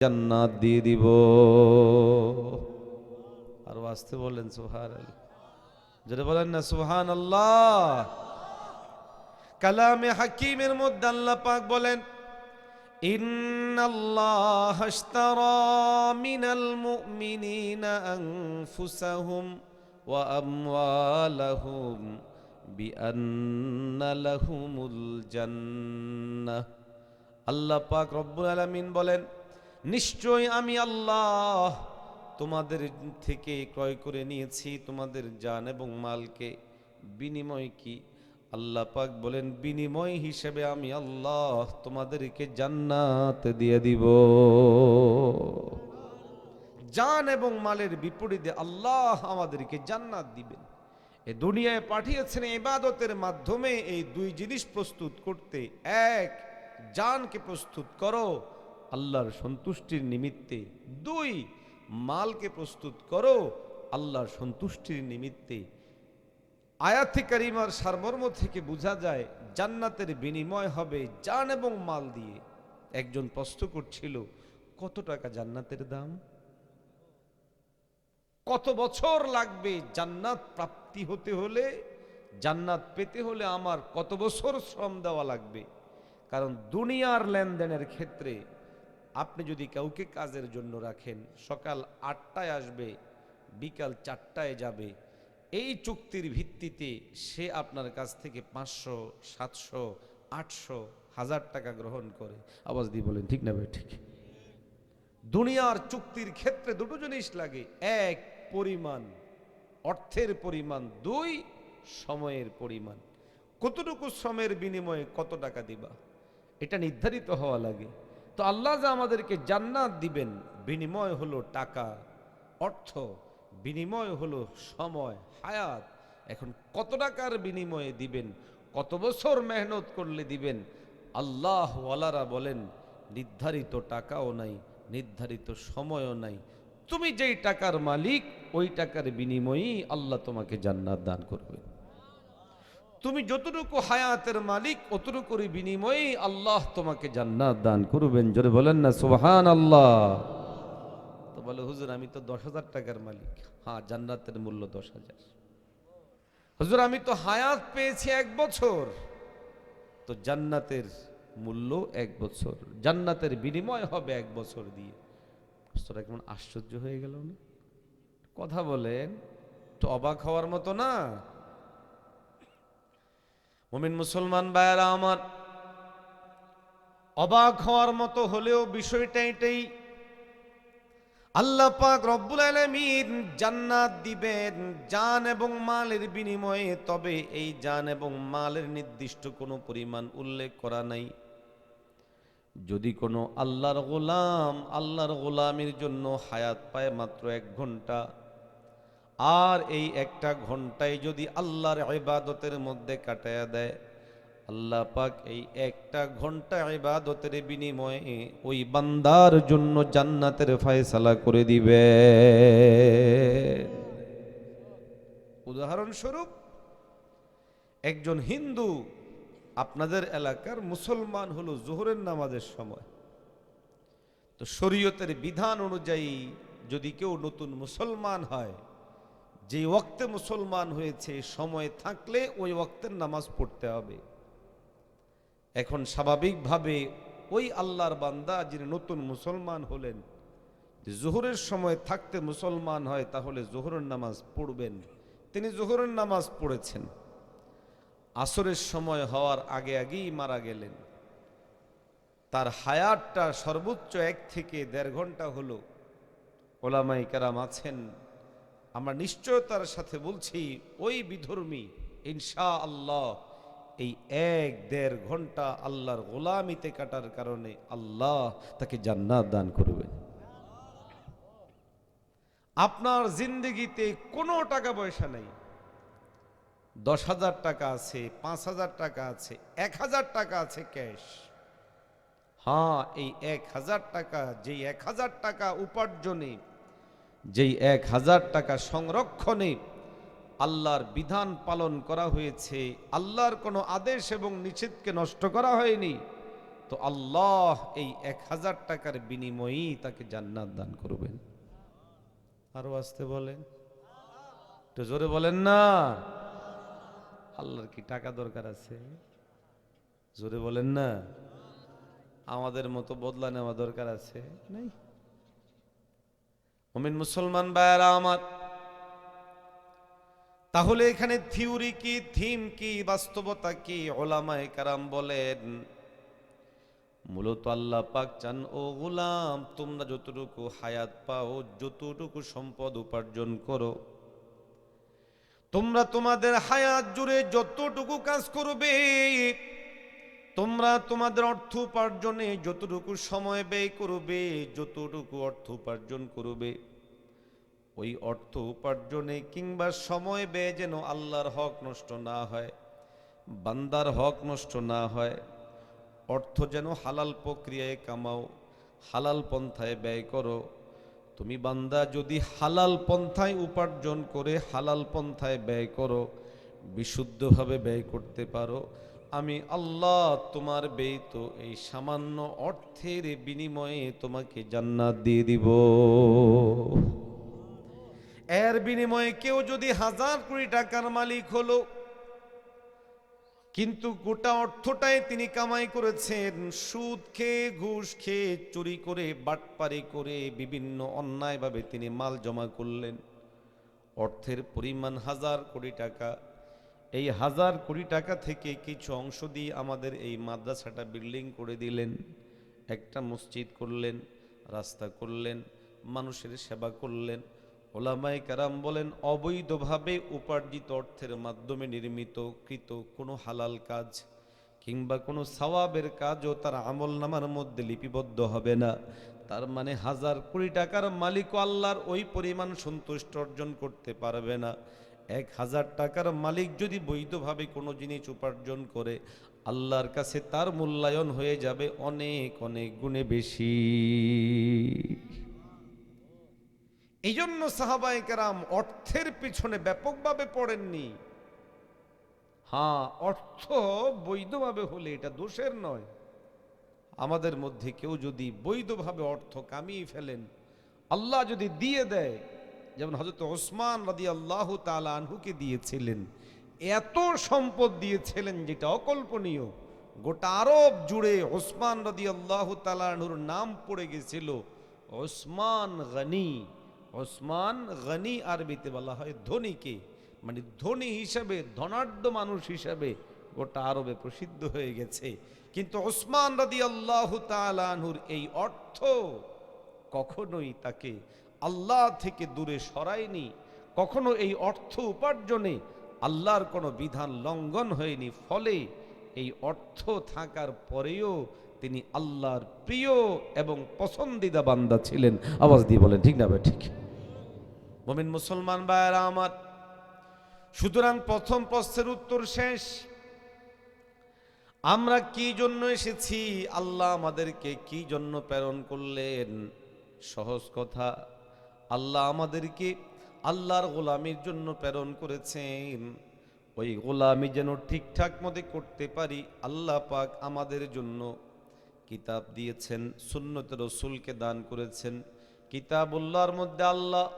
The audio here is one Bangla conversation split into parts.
জান্নাত দিয়ে দিব আর আসতে বলেন সুহার যেটা বলেন না সুহান আল্লাহ কালামে হাকিমের মধ্যে আল্লাহ পাক বলেন إن الله اشترى من المؤمنين أنفسهم وأموالهم بأن لهم الجنة আল্লাহ পাক রব্বুল আলামিন বলেন নিশ্চয় আমি আল্লাহ তোমাদের থেকে ক্রয় করে নিয়েছি, তোমাদের জান এবং মালকে। বিনিময় কি? আল্লাহ পাক বলেন, বিনিময় হিসেবে আমি আল্লাহ তোমাদেরকে জান্নাত দিয়ে দিব। জান এবং মালের বিপরীতে আল্লাহ আমাদেরকে জান্নাত দিবেন। এ দুনিয়ায় পাঠিয়েছেন ইবাদতের মাধ্যমে এই দুই জিনিস প্রস্তুত করতে। এক, জানকে প্রস্তুত করো। আল্লাহর সন্তুষ্টির নিমিত্তে। দুই, মালকে প্রস্তুত করো, আল্লাহর সন্তুষ্টির নিমিত্তে। আয়াতে কারিমার সারমর্ম থেকে বোঝা যায়, জান্নাতের বিনিময় হবে জান এবং মাল দিয়ে। একজন প্রশ্ন করছিল, কত টাকা জান্নাতের দাম? কত বছর লাগবে জান্নাত প্রাপ্তি হতে হলে? জান্নাত পেতে হলে আমার কত বছর শ্রম দেওয়া লাগবে? কারণ দুনিয়ার লেনদেনের ক্ষেত্রে আপনি যদি কাউকে কাজের জন্য রাখেন, সকাল আটটায় আসবে, বিকাল চারটায় যাবে, এই চুক্তির ভিত্তিতে সে আপনার কাছ থেকে পাঁচশো, সাতশো, আটশো, হাজার টাকা গ্রহণ করে। আওয়াজ দিয়ে বলেন, ঠিক না ঠিক। দুনিয়ার চুক্তির ক্ষেত্রে দুটো জিনিস লাগে। এক, পরিমাণ। অর্থের পরিমাণ। দুই, সময়ের পরিমাণ। কতটুকু সময়ের বিনিময়ে কত টাকা দিবা? এটা নির্ধারিত হওয়া লাগে। তো আল্লাহ যা আমাদেরকে জান্নাত দিবেন, বিনিময় হলো টাকা, অর্থ, বিনিময় হলো সময়, হায়াত। এখন কত টাকার বিনিময়ে দিবেন, কত বছর মেহনত করলে দিবেন? আল্লাহ ওয়ালারা বলেন, নির্ধারিত টাকাও নাই, নির্ধারিত সময়ও নাই। তুমি যেই টাকার মালিক, ওই টাকার বিনিময়েই আল্লাহ তোমাকে জান্নাত দান করবেন। তুমি যতটুকু হায়াতের মালিক অতটুকুর বিনিময়ে আল্লাহ তোমাকে জান্নাত দান করবেন। জোরে বলেন না সুবহান আল্লাহ তো বলে, হুজুর, আমি তো দশ হাজার টাকার মালিক। হ্যাঁ জান্নাতের মূল্য দশ হাজার। হুজুর, আমি তো হায়াত পেয়েছি এক বছর। তো জান্নাতের মূল্য এক বছর। জান্নাতের বিনিময় হবে এক বছর দিয়ে। কেমন আশ্চর্য হয়ে গেল না কথা বলেন তো অবাক হওয়ার মতো না। মমিন মুসলমান ভাইয়ারা আমার, অবাক হওয়ার মতো হলেও বিষয়টা এটাই। আল্লাহ পাক রব্বুল আলামিন জান্নাত দিবেন জান এবং মালের বিনিময়ে, তবে এই জান এবং মালের নির্দিষ্ট কোনো পরিমাণ উল্লেখ করা নাই। যদি কোনো আল্লাহর গোলাম, আল্লাহর গোলামের জন্য হায়াত পায় মাত্র এক ঘণ্টা আর এই একটা ঘন্টায় যদি আল্লাহর ইবাদতের মধ্যে কাটায়া দেয়, আল্লাহ পাক এই একটা ঘণ্টা ইবাদতের বিনিময়ে ওই বান্দার জন্য জান্নাতের ফয়সালা করে দিবে। উদাহরণস্বরূপ, একজন হিন্দু আপনাদের এলাকার মুসলমান হলো জোহরের নামাজের সময়। তো শরীয়তের বিধান অনুযায়ী যদি কেউ নতুন মুসলমান হয় যে ওক্তে মুসলমান হয়েছে, সময় থাকলে ওই ওক্তের নামাজ পড়তে হবে। এখন স্বাভাবিকভাবে ওই আল্লাহর বান্দা যিনি নতুন মুসলমান হলেন জোহরের সময় থাকতে মুসলমান হয়, তাহলে জোহরের নামাজ পড়বেন। তিনি জোহরের নামাজ পড়েছেন। আসরের সময় হওয়ার আগে আগেই মারা গেলেন। তার হায়াতটা সর্বোচ্চ এক থেকে দেড় ঘণ্টা হলো। ওলামাই কারাম আছেন। আমরা নিশ্চয়তার সাথে বলছি, ওই বিধর্মী ইনশা আল্লাহ এই এক দেড় ঘণ্টা আল্লাহর গোলামিতে কাটার কারণে আল্লাহ তাকে জান্নাত দান করবেন। আপনার জিন্দগিতে কোনো টাকা পয়সা নেই। দশ হাজার টাকা আছে, পাঁচ হাজার টাকা আছে, এক হাজার টাকা আছে ক্যাশ। হ্যাঁ এই এক হাজার টাকা, যেই এক হাজার টাকা উপার্জনে যেই এক হাজার টাকা সংরক্ষণে আল্লাহর বিধান পালন করা হয়েছে, আল্লাহর কোনো আদেশ এবং নিষেধকে নষ্ট করা হয়নি, তো আল্লাহ এই এক হাজার টাকার বিনিময়েই তাকে জান্নাত দান করবেন। আরও আসতে বলেন। একটু জোরে বলেন না। আল্লাহর কি টাকা দরকার আছে? জোরে বলেন না। আমাদের মতো বদলা নেওয়া দরকার আছে? নাই। অমিন মুসলমান ভাইয়ারা আমার। তাহলে এখানে থিওরি কি, থিম কি, বাস্তবতা কি, ওলামায় কারাম বলেন, মূলত আল্লাহ পাক চান, ও গোলাম, তোমরা যতটুকু হায়াত পাও, যতটুকু সম্পদ উপার্জন করো, তোমরা তোমাদের হায়াত জুড়ে যতটুকু কাজ করবে তোমরা তোমাদের অর্থ উপার্জনে যতটুকু সময় ব্যয় করবে, যতটুকু অর্থ উপার্জন করবে, ওই অর্থ উপার্জনে কিংবা সময় ব্যয় যেন আল্লাহর হক নষ্ট না হয়, বান্দার হক নষ্ট না হয়, অর্থ যেন হালাল প্রক্রিয়ায় কামাও, হালাল পন্থায় ব্যয় করো। তুমি বান্দা, যদি হালাল পন্থায় উপার্জন করে হালাল পন্থায় ব্যয় করো, বিশুদ্ধভাবে ব্যয় করতে পারো আমি আল্লাহ তোমার ব্যয়িত এই সামান্য অর্থের বিনিময়ে তোমাকে জান্নাত দিয়ে দিব। এর বিনিময়ে কেউ যদি হাজার কোটি টাকার মালিক হলো, কিন্তু গোটা অর্থটাই তিনি কামাই করেছেন, সুদ খেয়ে, ঘুষ খেয়ে, চুরি করে, বাটপারি করে বিভিন্ন অন্যায়ভাবে তিনি মাল জমা করলেন। অর্থের পরিমাণ হাজার কোটি টাকা। এই হাজার কোটি টাকা থেকে কিছু অংশ দিয়ে আমাদের এই মাদ্রাসাটা বিল্ডিং করে দিলেন, একটা মসজিদ করলেন, রাস্তা করলেন, মানুষের সেবা করলেন। ওলামাই কারাম বলেন, অবৈধভাবে উপার্জিত অর্থের মাধ্যমে নির্মিত, কৃত কোনো হালাল কাজ কিংবা কোনো সওয়াবের কাজও তার আমল নামার মধ্যে লিপিবদ্ধ হবে না। তার মানে হাজার কোটি টাকার মালিক আল্লাহর ওই পরিমাণ সন্তুষ্ট অর্জন করতে পারবে না। এক হাজার টাকার মালিক যদি বৈধভাবে কোনো জিনিস উপার্জন করে, আল্লাহর কাছে তার মূল্যায়ন হয়ে যাবে অনেক অনেক গুণে বেশি। এই জন্য সাহাবাই কেরাম অর্থের পিছনে ব্যাপকভাবে পড়েননি। হ্যাঁ অর্থ বৈধভাবে হলে এটা দোষের নয়। আমাদের মধ্যে কেউ যদি বৈধভাবে অর্থ কামিয়ে ফেলেন, আল্লাহ যদি দিয়ে দেয় যেমন হজরত ওসমান রাদি আল্লাহ তালা আনহুকে দিয়েছিলেন, এত সম্পদ দিয়েছিলেন যেটা অকল্পনীয়। গোটা আরব জুড়ে ওসমান রাদি আল্লাহ তালাহুর নাম পড়ে গেছিল ওসমান গনি। ওসমান গনি আরবিতে বলা হয় ধনীকে মানে ধনী হিসাবে, ধনাঢ্য মানুষ হিসাবে গোটা আরবে প্রসিদ্ধ হয়ে গেছে। কিন্তু ওসমান রাদি আল্লাহ তালাহুর এই অর্থ কখনোই তাকে আল্লাহ থেকে দূরে সরায়নি, কখনো এই অর্থ উপার্জনে আল্লাহর কোনো বিধান লঙ্ঘন হয়নি, ফলে এই অর্থ থাকার পরেও তিনি আল্লাহর প্রিয় এবং পছন্দিদা বান্দা ছিলেন। আওয়াজ দিয়ে বলেন, ঠিক না ভাই, ঠিক। মমিন মুসলমান ভাইয়েরা আমার, সুতরাং প্রথম প্রশ্নের উত্তর শেষ। আমরা কি জন্য এসেছি? আল্লাহ আমাদেরকে কি জন্য প্রেরণ করলেন? সহজ কথা। আল্লাহ আমাদেরকে আল্লাহর গোলামির জন্য প্রেরণ করেছেন। ওই গোলামি যেন ঠিকঠাক মতে করতে পারি, আল্লাহ পাক আমাদের জন্য কিতাব দিয়েছেন, সুন্নত রসুলকে দান করেছেন। কিতাব কিতাবুল্লাহর মধ্যে আল্লাহ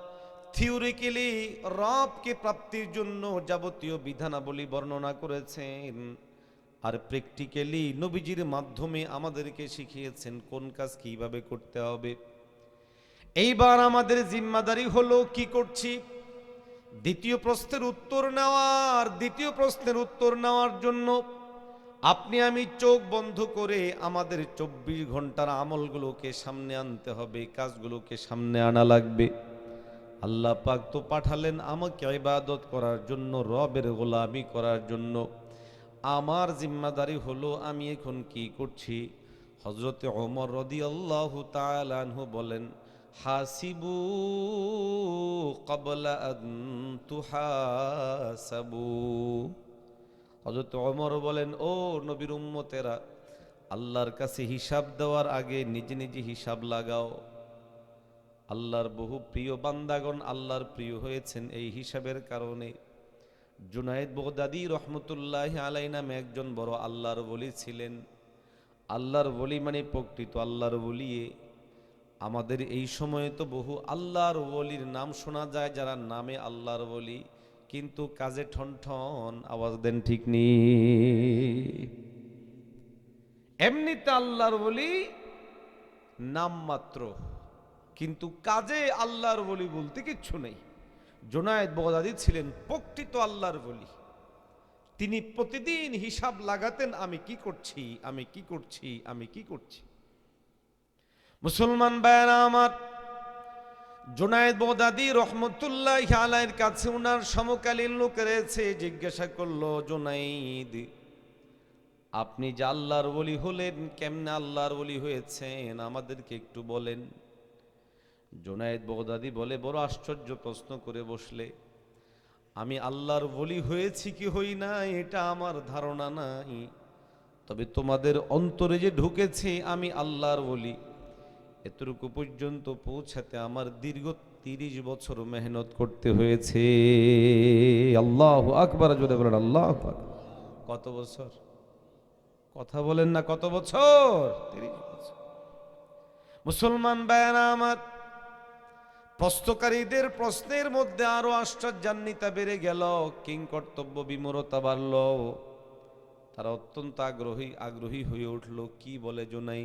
থিওরিক্যালি রবকে প্রাপ্তির জন্য যাবতীয় বিধানাবলী বর্ণনা করেছেন। আর প্র্যাকটিক্যালি নবীজির মাধ্যমে আমাদেরকে শিখিয়েছেন কোন কাজ কীভাবে করতে হবে। এইবার আমাদের জিম্মাদারি হলো কি করছি? দ্বিতীয় প্রশ্নের উত্তর নেওয়ার, দ্বিতীয় প্রশ্নের উত্তর নেওয়ার জন্য আপনি আমি চোখ বন্ধ করে আমাদের চব্বিশ ঘণ্টার আমলগুলোকে সামনে আনতে হবে, কাজগুলোকে সামনে আনা লাগবে। আল্লাহ পাক তো পাঠালেন আমাকে ইবাদত করার জন্য, রবের গোলামি করার জন্য। আমার জিম্মাদারি হলো আমি এখন কি করছি? হজরতে ওমর রদি আল্লাহ তালানহু বলেন হাসিবু কবলা তুহাসাবু। হজরত অমর বলেন, ও নবীর উম্মতেরা, আল্লাহর কাছে হিসাব দেওয়ার আগে নিজে নিজে হিসাব লাগাও। আল্লাহর বহু প্রিয় বান্দাগণ আল্লাহর প্রিয় হয়েছেন এই হিসাবের কারণে। জুনায়েদ বগদাদি রহমতুল্লাহ আলাই নামে একজন বড় আল্লাহর বলি ছিলেন। আল্লাহর বলি মানে প্রকৃত আল্লাহর বলিয়ে আমাদের এই সময়ে তো বহু আল্লাহর বলির নাম শোনা যায়, যারা নামে আল্লাহর বলি কিন্তু কাজে ঠন ঠন আওয়াজ দেন ঠিক নেই এমনিতে আল্লাহর বলি নাম মাত্র। কিন্তু কাজে আল্লাহর বলি বলতে কিচ্ছু নেই। জোনায়েদ বগদাদি ছিলেন প্রকৃত আল্লাহর বলি তিনি প্রতিদিন হিসাব লাগাতেন, আমি কি করছি, আমি কি করছি, আমি কি করছি। মুসলমান ভাইয়েরা আমার জোনায়েদ বগদাদি রহমতুল্লাহ আলাইয়ের কাছে উনার সমকালীন লোক রয়েছে, জিজ্ঞাসা করল, জোনাইদ, আপনি যে আল্লাহর বলি হলেন, কেমনে আল্লাহর বলি হয়েছেন? আমাদেরকে একটু বলেন। জোনায়েদ বগদাদি বলে, বড় আশ্চর্য প্রশ্ন করে বসলে, আমি আল্লাহর বলি হয়েছি কি হই না, এটা আমার ধারণা নাই। তবে তোমাদের অন্তরে যে ঢুকেছে, আমি আল্লাহর বলি এতটুকু পর্যন্ত পৌঁছাতে আমার দীর্ঘ তিরিশ বছর মেহনত করতে হয়েছে। আল্লাহ আকবার, জোরে বলেন, আল্লাহ কত বছর? কথা বলেন না, কত বছর? মুসলমান বায়ানা আমার প্রশ্নকারীদের প্রশ্নের মধ্যে আরও আশ্চর্যান্বিতা বেড়ে গেল, কিং কর্তব্য বিমরতা বাড়ল। তারা অত্যন্ত আগ্রহী আগ্রহী হয়ে উঠল, কি বলে জোনাই?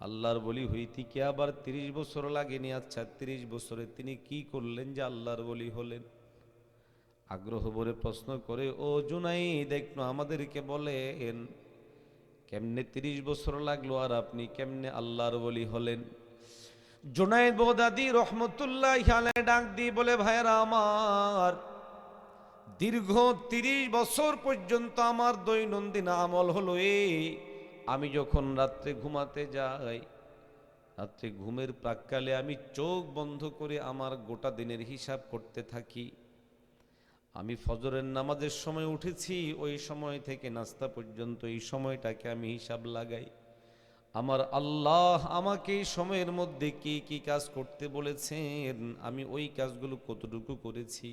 আল্লাহর বলি হইতে কি আবার তিরিশ বছর লাগেনি? আচ্ছা তিরিশ বছরে তিনি কি করলেন যে আল্লাহর বলি হলেন? আগ্রহ ভরে প্রশ্ন করে, ও জুনাই দেখনো আমাদেরকে বলেন, কেমনে তিরিশ বছর লাগল আর আপনি কেমনে আল্লাহর বলি হলেন? জোনায়েদ বগদাদি রহমতুল্লাহ ডাক দিয়ে বলে, ভাইয়েরা আমার, দীর্ঘ তিরিশ বছর পর্যন্ত আমার দৈনন্দিন আমল হলো এই আমি যখন রাত্রে ঘুমাতে যাই, রাত্রে ঘুমের প্রাককালে আমি চোখ বন্ধ করে আমার গোটা দিনের হিসাব করতে থাকি। আমি ফজরের নামাজের সময় উঠেছি, ওই সময় থেকে নাস্তা পর্যন্ত এই সময়টাকে আমি হিসাব লাগাই। আমার আল্লাহ আমাকে সময়ের মধ্যে কি কি কাজ করতে বলেছেন, আমি ওই কাজগুলো কতটুকু করেছি।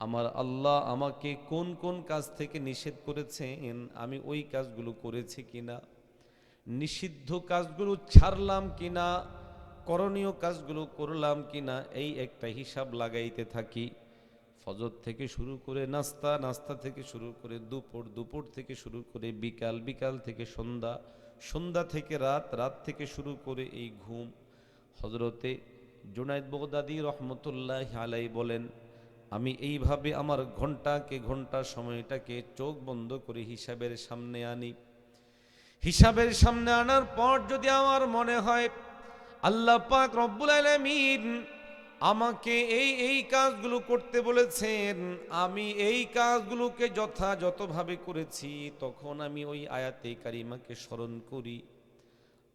আমার আল্লাহ আমাকে কোন কোন কাজ থেকে নিষেধ করেছেন? আমি ওই কাজগুলো করেছি কিনা? নিষিদ্ধ কাজগুলো ছাড়লাম কিনা? করণীয় কাজগুলো করলাম কিনা? এই একটা হিসাব লাগাইতে থাকি। ফজর থেকে শুরু করে নাস্তা নাস্তা থেকে শুরু করে দুপুর দুপুর থেকে শুরু করে বিকাল বিকাল থেকে সন্ধ্যা সন্ধ্যা থেকে রাত রাত থেকে শুরু করে এই ঘুম। হজরতে জুনাইদ বগদাদি রহমতুল্লাহ আলাই বলেন আমি এইভাবে আমার ঘন্টাকে ঘণ্টা সময়টাকে চোখ বন্ধ করে হিসাবের সামনে আনি। হিসাবের সামনে আনার পর যদি আমার মনে হয়, আল্লাহ পাক রব্বুল আলামিন আমাকে এই এই কাজগুলো করতে বলেছেন, আমি এই কাজগুলোকে যথাযথভাবে করেছি, তখন আমি ওই আয়াতে কারিমাকে স্মরণ করি।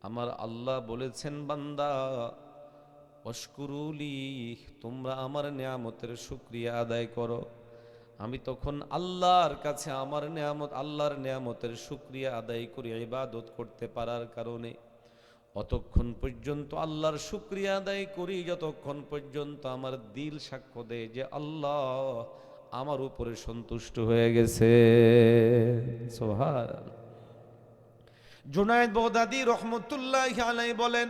আমার আল্লাহ বলেছেন, বান্দা অস্কুরুলি তোমরা আমার নিয়ামতের শুক্রিয়া আদায় করো। আমি তখন আল্লাহর কাছে আমার নিয়ামত, আল্লাহর নিয়ামতের শুক্রিয়া আদায় করি ইবাদত করতে পারার কারণে। অতক্ষণ পর্যন্ত আল্লাহর শুক্রিয়া আদায় করি, যতক্ষণ পর্যন্ত আমার দিল সাক্ষ্য দেয় যে আল্লাহ আমার উপরে সন্তুষ্ট হয়ে গেছে। সোহার জুনায়দ বগদাদি রহমতুল্লাহ আলাই বলেন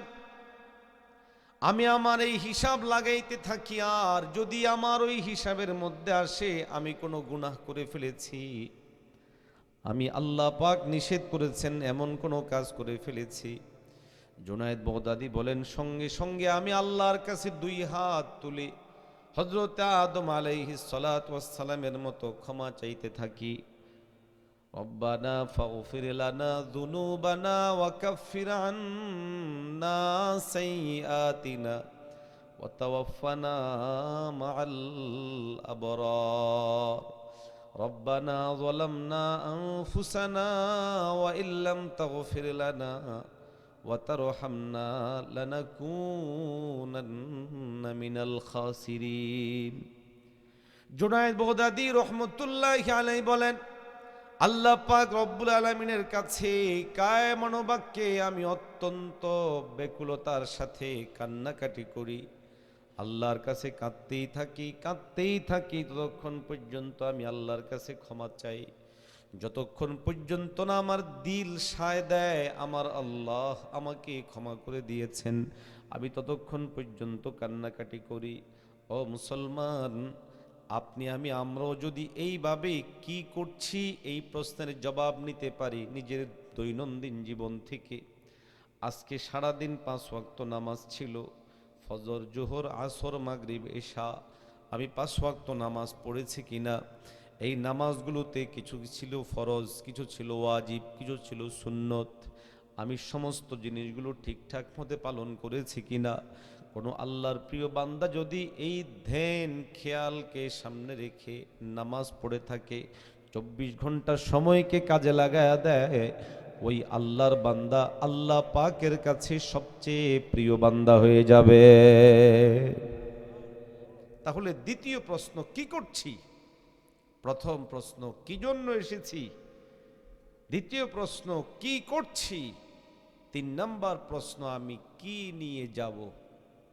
আমি আমার এই হিসাব লাগাইতে থাকি, আর যদি আমার ওই হিসাবের মধ্যে আসে, আমি কোনো গুনাহ করে ফেলেছি। আমি আল্লাহ পাক নিষেধ করেছেন, এমন কোনো কাজ করে ফেলেছি। জোনায়েদ বগদাদি বলেন, সঙ্গে সঙ্গে আমি আল্লাহর কাছে দুই হাত তুলে। হজরত আদম আলাইহিস সালাত সালামের মতো ক্ষমা চাইতে থাকি। ربنا فاغفر لنا ذنوبنا وكفر عنا سيئاتنا وتوفنا مع الأبرار ربنا ظلمنا أنفسنا وإن لم تغفر لنا وترحمنا لنكونن من الخاسرين জুনায়েদ বগদাদি রহমতুল্লাহ আলাই বলেন আল্লাহ পাক রব্বুল আলমিনের কাছে কায় মনোবাক্যে আমি অত্যন্ত বেকুলতার সাথে কান্নাকাটি করি। আল্লাহর কাছে কাঁদতেই থাকি কাঁদতেই থাকি ততক্ষণ পর্যন্ত আমি আল্লাহর কাছে ক্ষমা চাই। যতক্ষণ পর্যন্ত না আমার দিল সায় দেয়, আমার আল্লাহ আমাকে ক্ষমা করে দিয়েছেন। আমি ততক্ষণ পর্যন্ত কান্নাকাটি করি। ও মুসলমান আপনি, আমি, আমরাও যদি এইভাবে কি করছি, এই প্রশ্নের জবাব নিতে পারি নিজের দৈনন্দিন জীবন থেকে। আজকে সারাদিন পাঁচ ওয়াক্ত নামাজ ছিল, ফজর, জোহর, আসর, মাগরিব, এশা। আমি পাঁচ ওয়াক্ত নামাজ পড়েছি কিনা, এই নামাজগুলোতে কিছু ছিল ফরজ, কিছু ছিল ওয়াজিব, কিছু ছিল সুন্নত। আমি সমস্ত জিনিসগুলো ঠিকঠাক মতে পালন করেছি কিনা কোনো আল্লাহর প্রিয় বান্দা যদি এই ধ্যান খেয়ালকে সামনে রেখে নামাজ পড়ে থাকে, চব্বিশ ঘণ্টা সময়কে কাজে লাগায়া দেয়, ওই আল্লাহর বান্দা আল্লাহ পাকের কাছে সবচেয়ে প্রিয় বান্দা হয়ে যাবে। তাহলে দ্বিতীয় প্রশ্ন, কি করছি? প্রথম প্রশ্ন, কি জন্য এসেছি? দ্বিতীয় প্রশ্ন, কি করছি? তিন নম্বর প্রশ্ন, আমি কি নিয়ে যাব?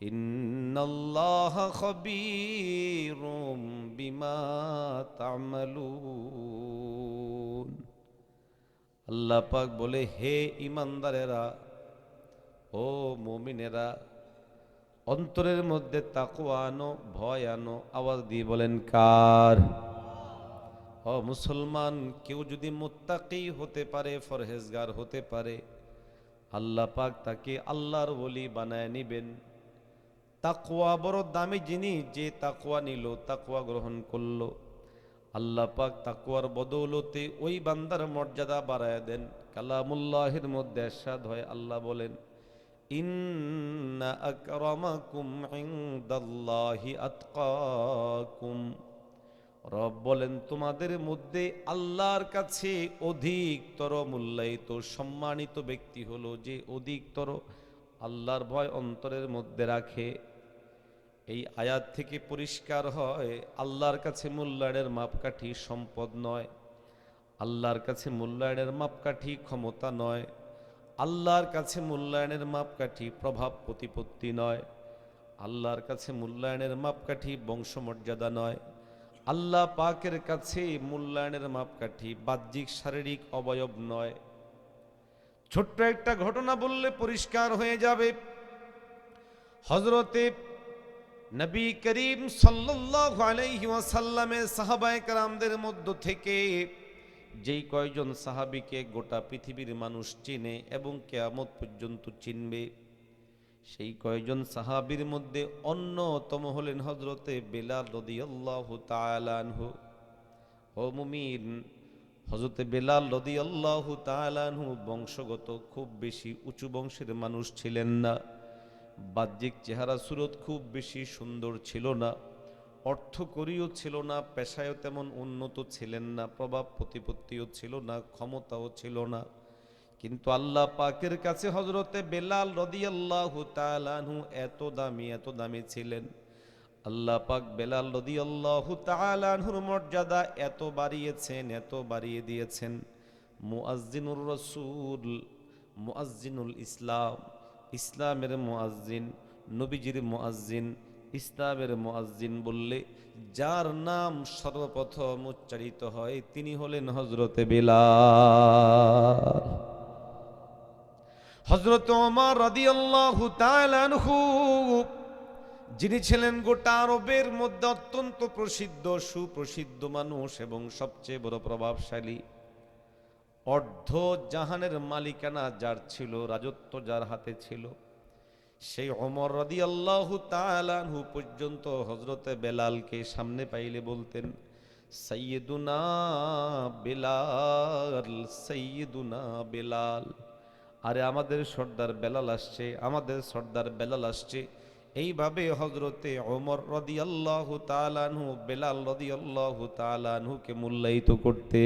إن الله خبير بما تعملون আল্লাহ পাক বলে হে ইমানদারেরা ও মুমিনেরা অন্তরের মধ্যে তাকুয়া আনো ভয় আনো আওয়াজ দিয়ে বলেন কার ও মুসলমান কেউ যদি মুত্তাকি হতে পারে ফরহেজগার হতে পারে আল্লাহ পাক তাকে আল্লাহর বলি বানায় নিবেন তাকুয়া বড় দামি জিনিস, যে তাকুয়া নিল তাকুয়া গ্রহণ করল। আল্লাহ পাক তাকুয়ার বদৌলতে ওই বান্দার মর্যাদা বাড়ায় দেন। কালামুল্লাহের মধ্যে এরশাদ হয়, আল্লাহ বলেন রব বলেন, তোমাদের মধ্যে আল্লাহর কাছে অধিকতর মূল্যায়িত, সম্মানিত ব্যক্তি হলো যে অধিকতর আল্লাহর ভয় অন্তরের মধ্যে রাখে। এই আয়াত থেকে পরিষ্কার হয়, আল্লাহর কাছে মূল্যায়নের মাপকাঠি সম্পদ নয়। আল্লাহর কাছে মূল্যায়নের মাপকাঠি ক্ষমতা নয়। আল্লাহর কাছে মূল্যায়নের মাপকাঠি প্রভাব প্রতিপত্তি নয়। আল্লাহর কাছে মূল্যায়নের মাপকাঠি বংশমর্যাদা নয়। আল্লাহ পাকের কাছে মূল্যায়নের মাপকাঠি বাহ্যিক শারীরিক অবয়ব নয়। ছোট্ট একটা ঘটনা বললে পরিষ্কার হয়ে যাবে। হজরতে নবী করিম সাল্লাল্লাহু আলাইহি ওয়াসাল্লামের সাহাবায়ে কেরামদের মধ্য থেকে যেই কয়জন সাহাবিকে গোটা পৃথিবীর মানুষ চিনে এবং কেয়ামত পর্যন্ত চিনবে, সেই কয়জন সাহাবীর মধ্যে অন্যতম হলেন হজরতে বেলাল রাদিয়াল্লাহু তাআলা আনহু। ও মুমিন হজরতে বেলাল রাদিয়াল্লাহু তাআলা আনহু বংশগত খুব বেশি উঁচু বংশের মানুষ ছিলেন না। বাহ্যিক চেহারা সুরত খুব বেশি সুন্দর ছিল না। অর্থকরীও ছিল না, পেশায়ও তেমন উন্নত ছিলেন না, প্রভাব প্রতিপত্তিও ছিল না, ক্ষমতাও ছিল না। কিন্তু আল্লাহ পাকের কাছে হজরতে বেলাল রদিয়াল্লাহু তাআলাহু এত দামি এত দামি ছিলেন। আল্লাহ পাক বেলাল রদিয়াল্লাহু তাআলাহুর মর্যাদা এত বাড়িয়েছেন, এত বাড়িয়ে দিয়েছেন। মুআজ্জিনুর রসুল, মুআজ্জিনুল ইসলাম ইসলামের মুআজ্জিন নবীজির মুআজ্জিন ইসলামের মুআজ্জিন বললে যার নাম সর্বপ্রথম উচ্চারিত হয় তিনি হলেন হজরতে বেলাল। হজরত ওমর রাদিয়াল্লাহু তাআলা আনহু, যিনি ছিলেন গোটা আরবের মধ্যে অত্যন্ত প্রসিদ্ধ, সুপ্রসিদ্ধ মানুষ এবং সবচেয়ে বড় প্রভাবশালী। অর্ধ জাহানের মালিকানা যার ছিল, রাজত্ব যার হাতে ছিল, সেই অমর রদি আল্লাহ তালানহু পর্যন্ত হজরতে বেলালকে সামনে পাইলে বলতেন সৈয়দুনা বেলাল সৈয়দুনা বেলাল। আরে আমাদের সর্দার বেলাল আসছে, আমাদের সর্দার বেলাল আসছে। এইভাবে হজরতে ওমর রদি আল্লাহ তালানহু বেলাল রদি আল্লাহ তালানহুকে মূল্যায়িত করতে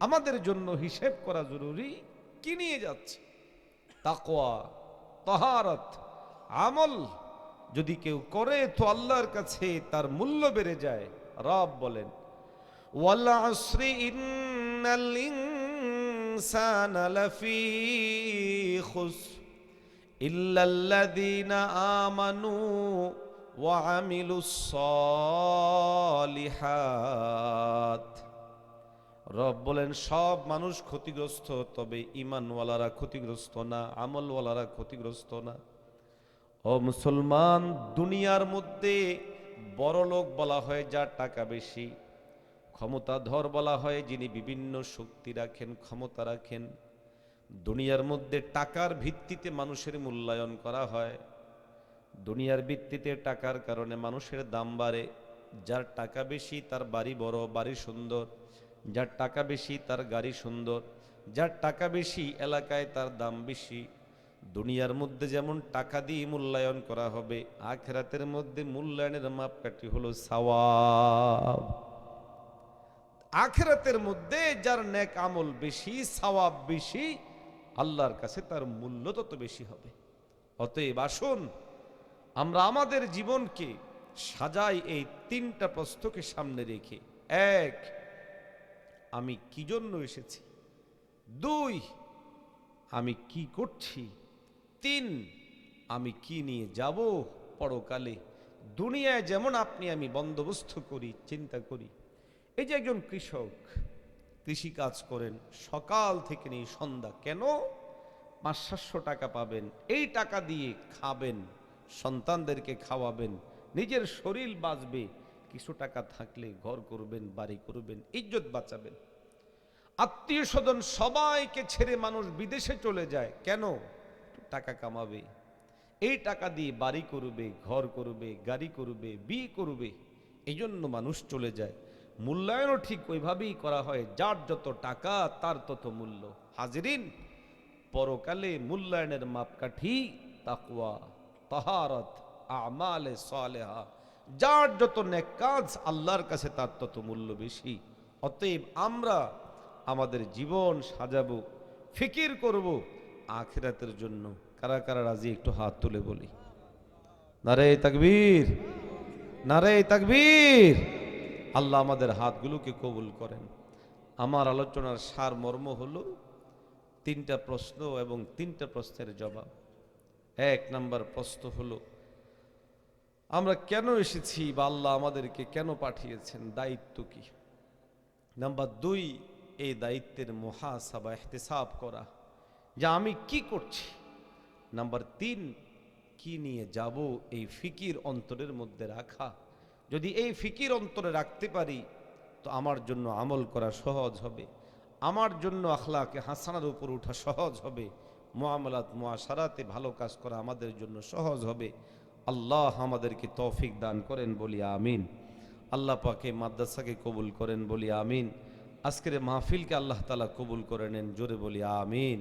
আমাদের জন্য হিসেব করা জরুরি। কি নিয়ে যাচ্ছে? তাকোয়া তহারত, আমল। যদি কেউ করে, তো আল্লাহর কাছে তার মূল্য বেড়ে যায়। রব বলেন ইল্লাল্লাযীনা আমানু ওয়া সলিহাত। রব বলেন, সব মানুষ ক্ষতিগ্রস্ত, তবে ইমানওয়ালারা ক্ষতিগ্রস্ত না, আমলওয়ালারা ক্ষতিগ্রস্ত না। ও মুসলমান, দুনিয়ার মধ্যে বড় লোক বলা হয় যার টাকা বেশি, ক্ষমতাধর বলা হয় যিনি বিভিন্ন শক্তি রাখেন, ক্ষমতা রাখেন। দুনিয়ার মধ্যে টাকার ভিত্তিতে মানুষের মূল্যায়ন করা হয়। দুনিয়ার ভিত্তিতে টাকার কারণে মানুষের দাম বাড়ে। যার টাকা বেশি, তার বাড়ি বড়, বাড়ি সুন্দর। যার টাকা বেশি, তার গাড়ি সুন্দর। যার টাকা বেশি, এলাকায় তার দাম বেশি। দুনিয়ার মধ্যে যেমন টাকা দিয়ে মূল্যায়ন করা হবে, আখেরাতের মধ্যে মূল্যায়নের মাপকাঠি হলো সওয়াব। আখেরাতের মধ্যে যার নেক আমল বেশি, সওয়াব বেশি, আল্লাহর কাছে তার মূল্য তত বেশি হবে। অতএব আসুন, আমরা আমাদের জীবনকে সাজাই এই তিনটা প্রশ্নকে সামনে রেখে, এক আমি কি জন্য এসেছি? দুই, আমি কি করছি? তিন, আমি কি নিয়ে যাব? পরকালে দুনিয়ায় যেমন আপনি আমি বন্দোবস্ত করি, চিন্তা করি। এই যে একজন কৃষক, কৃষি কাজ করেন, সকাল থেকে নিয়ে সন্ধ্যা কেন? পাঁচ, সাতশো টাকা পাবেন, এই টাকা দিয়ে খাবেন, সন্তানদেরকে খাওয়াবেন, নিজের শরীর বাঁচবে কিছু টাকা থাকলে ঘর করবেন, বাড়ি করবেন, ইজ্জত বাঁচাবেন। আত্মীয় স্বজন সবাইকে ছেড়ে মানুষ বিদেশে চলে যায়, কেন? টাকা কামাবে। এই টাকা দিয়ে বাড়ি করবে, ঘর করবে, গাড়ি করবে, বিয়ে করবে এই জন্য মানুষ চলে যায়। মূল্যায়নও ঠিক ওইভাবেই করা হয়, যার যত টাকা, তার তত মূল্য। হাজিরিন, পরকালে মূল্যায়নের মাপকাঠি তাকুয়া তাহারত, আমালে সালেহা। যার যত নেক কাজ আল্লাহর কাছে, তার তত মূল্য বেশি। অতএব আমরা আমাদের জীবন সাজাবো, ফিকির করব আখেরাতের জন্য। কারা কারা রাজি? একটু হাত তুলে বলি। নারে তাকবীর নারে তাকবীর। আল্লাহ আমাদের হাতগুলোকে কবুল করেন। আমার আলোচনার সার মর্ম হলো তিনটা প্রশ্ন এবং তিনটা প্রশ্নের জবাব। এক নাম্বার প্রশ্ন হলো আমরা কেন এসেছি বা আল্লাহ আমাদেরকে কেন পাঠিয়েছেন? দায়িত্ব কি? নাম্বার দুই, এই দায়িত্বের মহাসাবা, এহতেসাব করা। যে আমি কি করছি? নাম্বার তিন, কি নিয়ে যাব এই ফিকির অন্তরের মধ্যে রাখা? যদি এই ফিকির অন্তরে রাখতে পারি, তো আমার জন্য আমল করা সহজ হবে। আমার জন্য আখলাকে হাসানার উপর ওঠা সহজ হবে। মোয়ামলাত মোয়াশারাতে ভালো কাজ করা আমাদের জন্য সহজ হবে। আল্লাহ আমাদেরকে তৌফিক দান করেন বলি আমিন। আল্লাহ পাকে মাদ্রাসাকে কবুল করেন বলি আমিন। আজকের মাহফিলকে আল্লাহ তালা কবুল করে নেন, জোরে বলি আমিন।